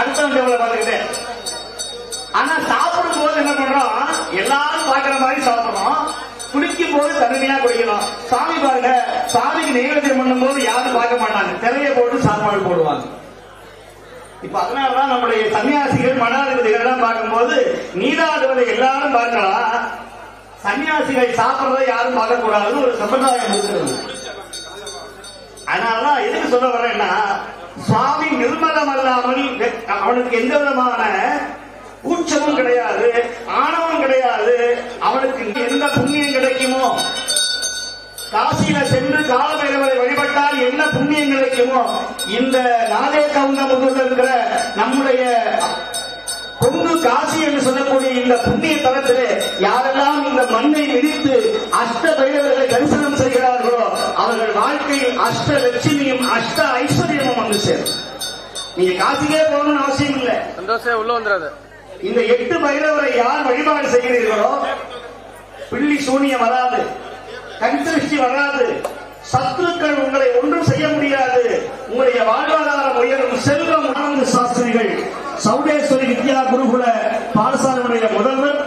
அடுத்தவன் டேபிள பாத்துக்கிட்டு ஆனா சாப்பிடும் போது என்ன பண்றோம்? எல்லாரும் பாக்குற மாதிரி சாப்பிடுறோம். குடிக்கும் போது தனிமையா குடிக்கணும் சாமி பாருங்க சாமிக்கு நைவேத்தியம் பண்ணும் போது யாரும் பார்க்க மாட்டாங்க. திரைய போட்டு சாப்பாடு போடுவாங்க. இப்ப அதனாலதான் நம்முடைய சன்னியாசிகள் மடாதிபதிகள் எல்லாம் பார்க்கும்போது நீராடுவதை எல்லாரும் பார்க்கலாம். சன்னியாசிகள் சாப்பிடுறதை யாரும் பார்க்க ஒரு சம்பிரதாயம் இருக்கிறது. அதனாலதான் எதுக்கு சொல்ல வரேன்னா சுவாமி நிர்மலம் அல்லாமல் அவனுக்கு எந்த விதமான கூச்சமும் கிடையாது ஆணவம் கிடையாது. அவனுக்கு எந்த புண்ணியம் கிடைக்குமோ? காசியில சென்று காலபைரவரை வழிபட்டால் என்ன புண்ணியம் கிடைக்குமோ? இந்த நாதே கவுண்டமுகத்தில் இருக்கிற நம்முடைய கொங்கு காசி என்று சொல்லக்கூடிய இந்த புண்ணிய தலத்திலே யாரெல்லாம் இந்த மண்ணை மிதித்து அஷ்ட பைரவர்களை தரிசனம் அவர்கள் வாழ்க்கையில் அஷ்ட லட்சுமியும் அஷ்ட ஐஸ்வர்யமும் வந்து சேரும். நீங்க காசிக்கே போகணும்னு அவசியம் இல்லை. சந்தோஷம் உள்ள வந்துடாது. இந்த எட்டு பைரவரை யார் வழிபாடு செய்கிறீர்களோ பில்லி சூனியம் வராது கண் திருஷ்டி வராது சத்துருக்கள் உங்களை ஒன்றும் செய்ய முடியாது உங்களுடைய வாழ்வாதாரம் உயரும் செல்வம் ஆனந்த சாஸ்திரிகள் சௌடேஸ்வரி வித்யா குருகுல பாடசாலையுடைய முதல்வர்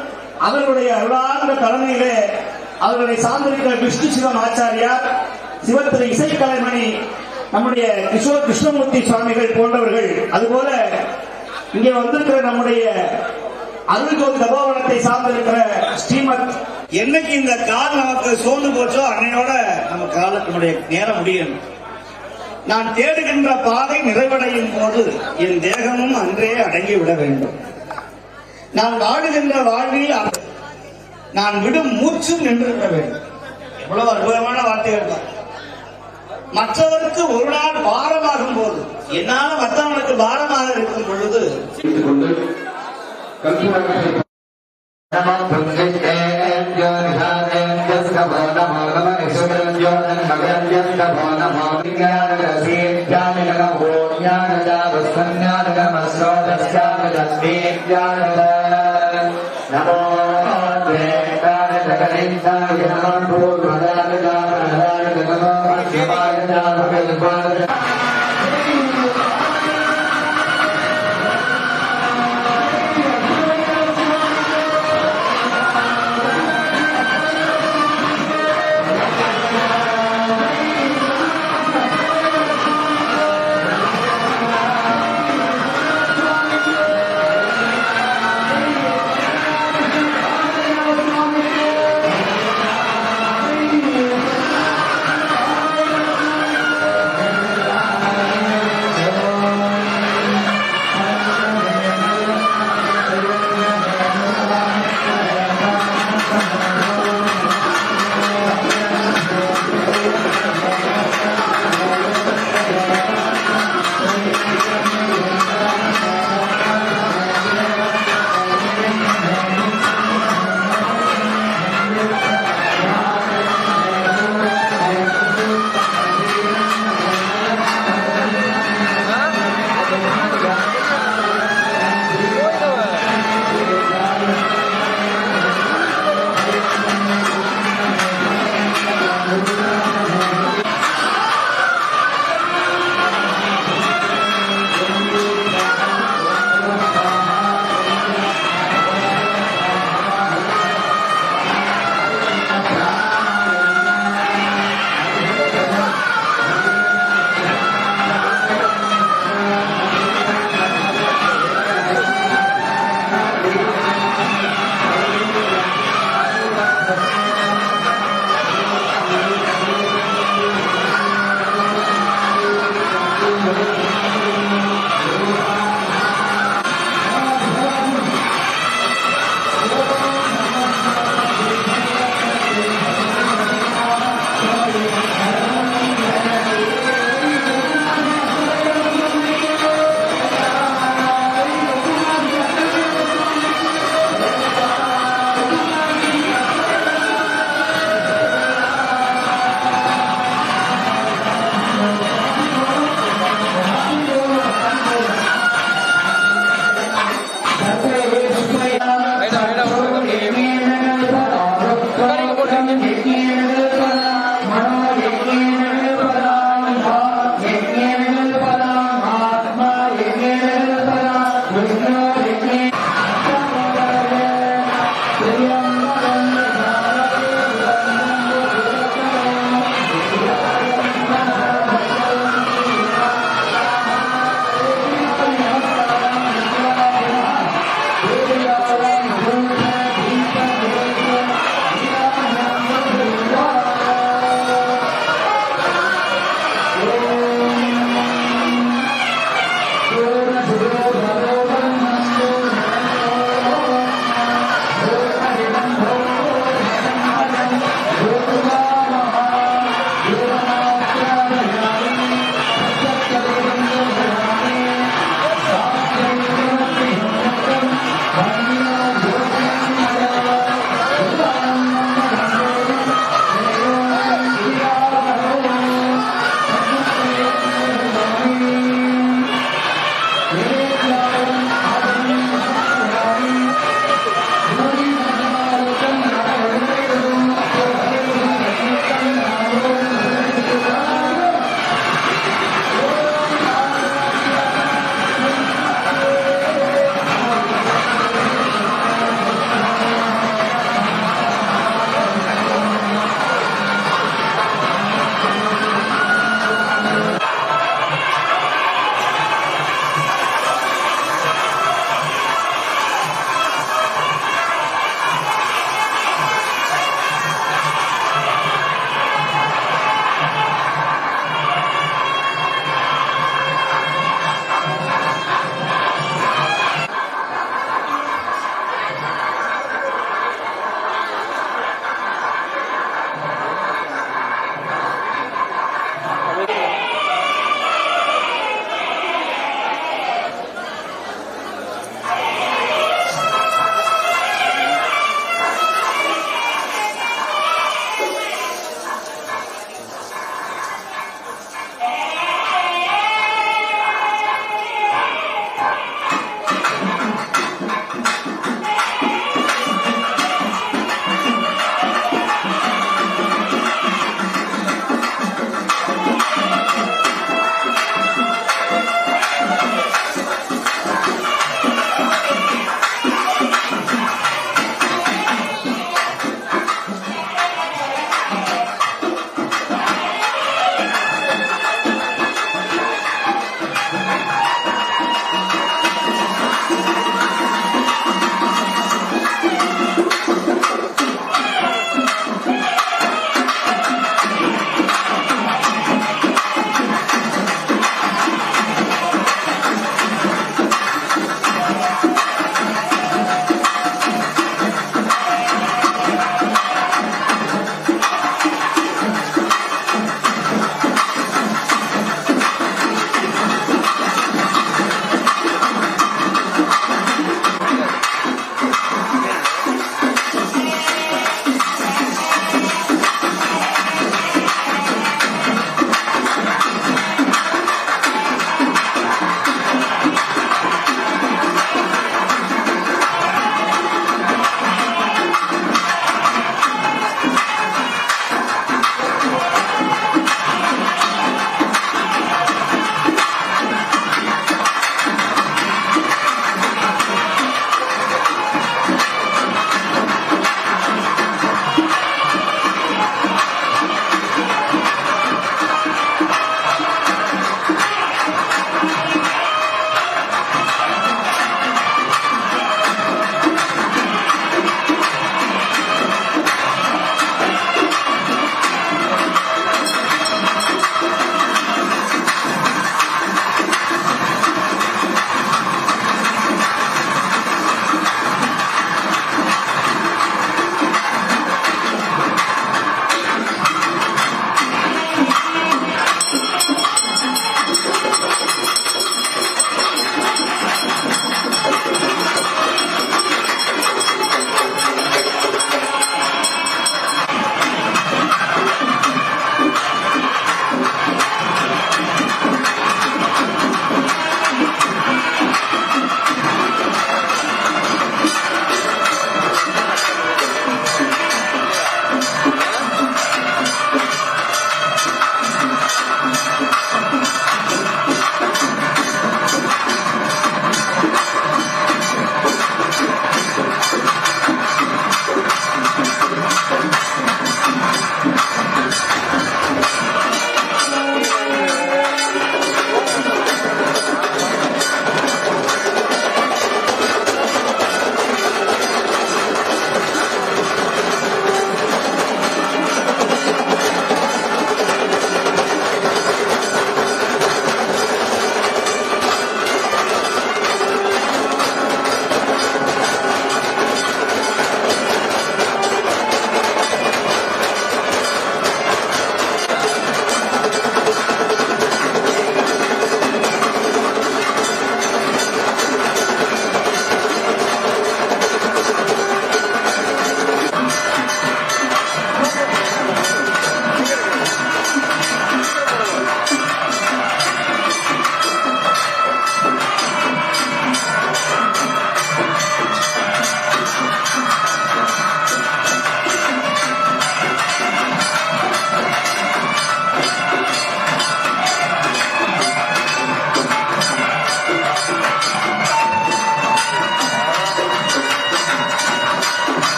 அவர்களுடைய அருளார்ந்த தலைமையிலே அவர்களை சார்ந்திருக்கிற விஷ்ணு சிவம் ஆச்சாரியார் சிவத்திரு இசைக்கலைமணி நம்முடைய கிஷோர் கிருஷ்ணமூர்த்தி சுவாமிகள் போன்றவர்கள் அதுபோல இங்கே வந்திருக்கிற நம்முடைய அருள்ஜோதி தபோவனத்தை சார்ந்திருக்கிற ஸ்ரீமத் என்னைக்கு இந்த கால் நமக்கு சோர்ந்து போச்சோ அன்னையோட நம்ம காலத்தினுடைய நேரம் முடியும் நான் தேடுகின்ற பாதை நிறைவடையும் போது என் தேகமும் அன்றே அடங்கி விட வேண்டும். நான் வாழுகின்ற வாழ்வில் நான் விடும் மூச்சும் நின்றிருக்க வேண்டும். எவ்வளவு அற்புதமான வார்த்தைகள் தான் மற்றவருக்கு ஒரு நாள் பாரமாகும் போது என்னால மற்றவனுக்கு பாரமாக இருக்கும் பொழுது கொண்டு கல்புரத்தை नमः the bottom.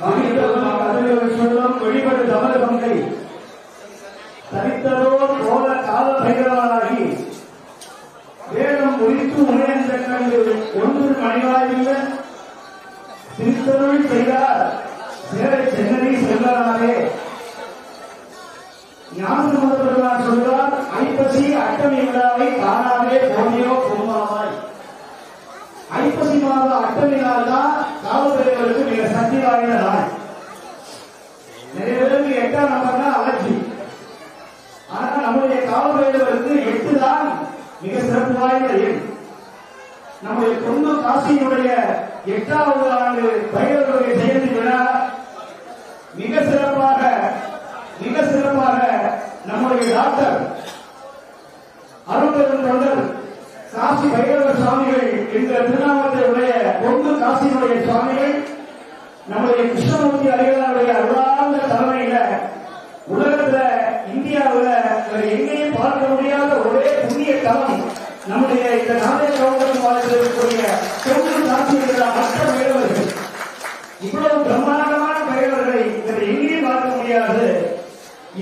சொல்லும் வெளிப்படு தமது பங்கை தரித்ததோ கோல கால பைரவராகி வேதம் முடித்து உணர்ந்த ஒன்று மணிவாயில்லை திருத்தருள் செய்தார் சிறப்பு நம்முடைய பொண்ணு காசியினுடைய எட்டாவது ஆண்டு பைரவருடைய ஜெயந்தி விழா மிக சிறப்பாக மிக சிறப்பாக நம்முடைய டாக்டர் அருள்பெரும் தொண்டர் காசி பைரவ சுவாமிகள் என்ற திருநாமத்தையுடைய பொண்ணு காசியினுடைய சுவாமிகள் நம்முடைய கிருஷ்ணமூர்த்தி அடிகளாருடைய அருளார்ந்த தலைமையில உலகத்துல இந்தியாவுல எங்கேயும் பார்க்க முடியாத ஒரே புண்ணிய தலம் நம்முடைய இந்த நாளைய கவுண்டர் வாழ்க்கை இருக்கக்கூடிய பொண்ணு காட்சி மற்ற வேடவர்கள் இவ்வளவு பிரம்மாண்டமான பெயர்களை வேறு எங்கேயும் பார்க்க முடியாது?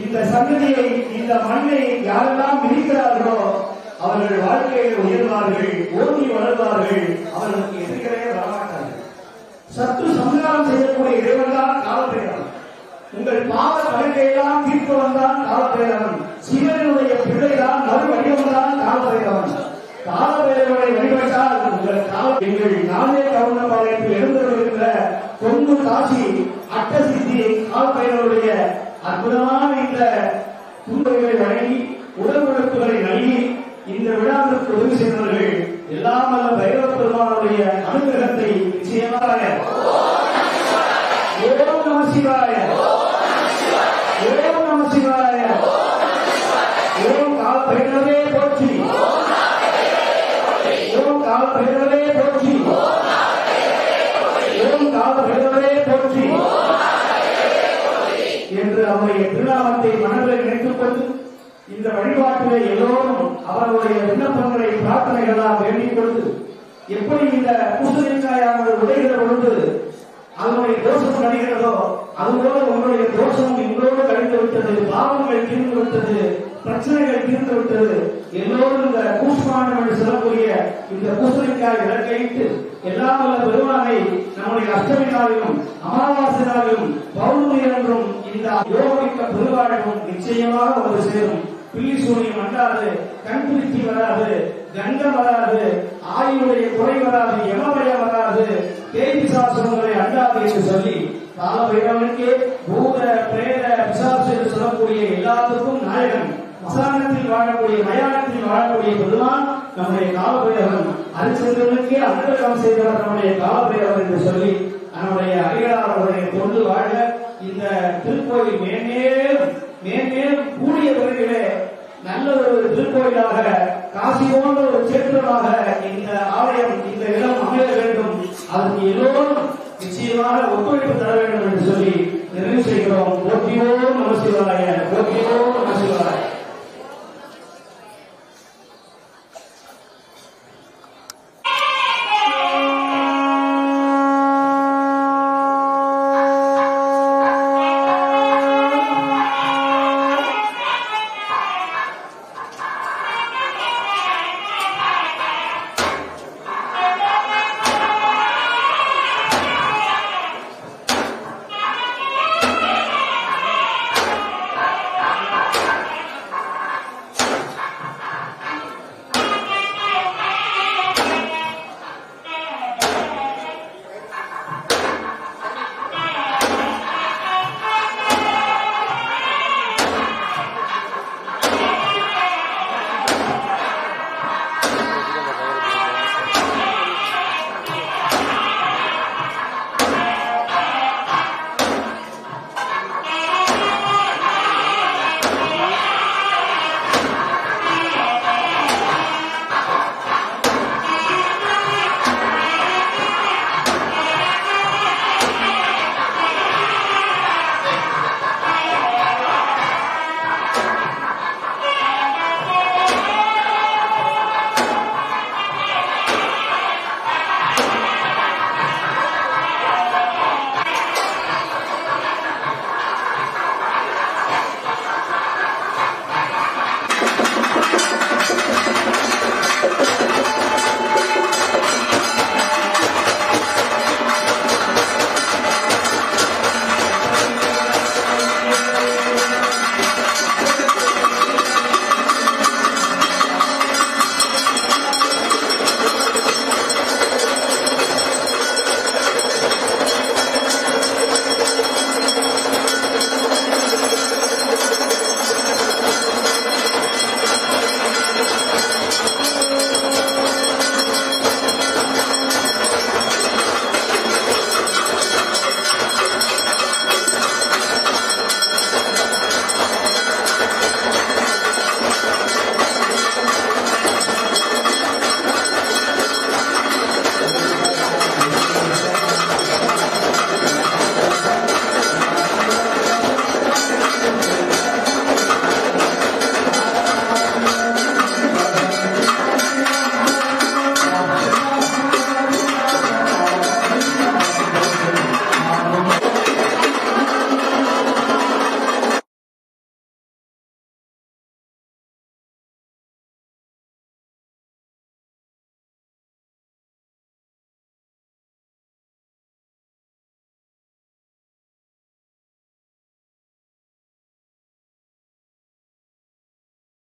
இந்த சந்ததியை இந்த மண்ணை யாரெல்லாம் விதிக்கிறார்களோ அவர்கள் வாழ்க்கையில் உயர்வார்கள் ஓங்கி வளர்வார்கள். அவர்களுக்கு எதிர்க்கிறே வரமாட்டார்கள். சத்து சமுதாயம் செய்யக்கூடிய இறைவன் தான் காலப்பேரவன். உங்கள் பாவ கணக்கையெல்லாம் தீர்ப்பவன் தான் காலப்பேரவன். சிவனுடைய பிள்ளைதான் மறு வடிவம் தான் காலப்பேரவன். காலப்பேரவனை வழிபட்டால் உங்கள் கால எங்கள் நாளே கவுண்டபாளையத்தில் எழுந்திருக்கிற பொண்ணு காசி அட்டசித்தி காலப்பேரவருடைய அற்புதமான இந்த துன்பங்களை வழங்கி உடல் உழைப்புகளை நல்கி இந்த விழாவிற்கு உதவி செய்தவர்கள் எல்லாம் அல்ல பைரவ பெருமானுடைய அனுகிரகத்தை நிச்சயமாக ஓம் நம சிவாய. ஓம் நம சிவாய ஓம் கால பைரவரே போற்றி ஓம் கால பைரவரே போற்றி. ஓம் கால போற்றி. என்று அவருடைய திருநாமத்தை மனதில் நினைத்துக் கொண்டு இந்த வழிபாட்டிலே எல்லோரும் அவர்களுடைய விண்ணப்பங்களை பிரார்த்தனைகளாக வேண்டிக் கொண்டு எப்படி இந்த பூசணிக்காயானது உடைகிற பொழுது அதனுடைய தோஷம் கழிகிறதோ அதுபோல உங்களுடைய தோஷம் எங்களோடு கழிந்து விட்டது பாவங்கள் தீர்ந்து விட்டது பிரச்சனைகள் தீர்ந்து விட்டது எல்லோரும் இந்த பூச சொல்லக்கூடிய இந்த பூசணிக்காய் விளக்கையிட்டு எல்லாம் வல்ல பெருமானை நம்முடைய அஷ்டமி நாளிலும் அமாவாசை நாளிலும் பௌர்ணமி என்றும் இந்த யோகிக்க பெருவாழ்வும் நிச்சயமாக வந்து சேரும். பில்லி சூனியம் அண்டாது கண் வராது கண்டம் வராது ஆயுடைய குறை வராது எமமய வராது தேதி சாசனங்களை அண்டாது என்று சொல்லி காலபைரவனுக்கே பூத பிரேத பிசாசு என்று சொல்லக்கூடிய எல்லாத்துக்கும் நாயகன். மசானத்தில் வாழக்கூடிய மயானத்தில் வாழக்கூடிய பெருமான் நம்முடைய காலபைரவன் அரிசந்தனுக்கே அந்தகம் செய்தவர் நம்முடைய காலபைரவன் என்று சொல்லி நம்முடைய அடிகளார் அவர்களை கொண்டு வாழ இந்த திருக்கோயில் மேன்மேலும் மேன்மேலும் கூடிய விரைவிலே நல்ல ஒரு திருக்கோயிலாக காசி போன்ற ஒரு சேத்திரமாக இந்த ஆலயம் இந்த இடம் அமைய வேண்டும். அதற்கு எல்லோரும் நிச்சயமாக ஒத்துழைப்பு தர வேண்டும் என்று சொல்லி நிறைவு செய்கிறோம். போற்றியோம் நமசிவாய போற்றியோம்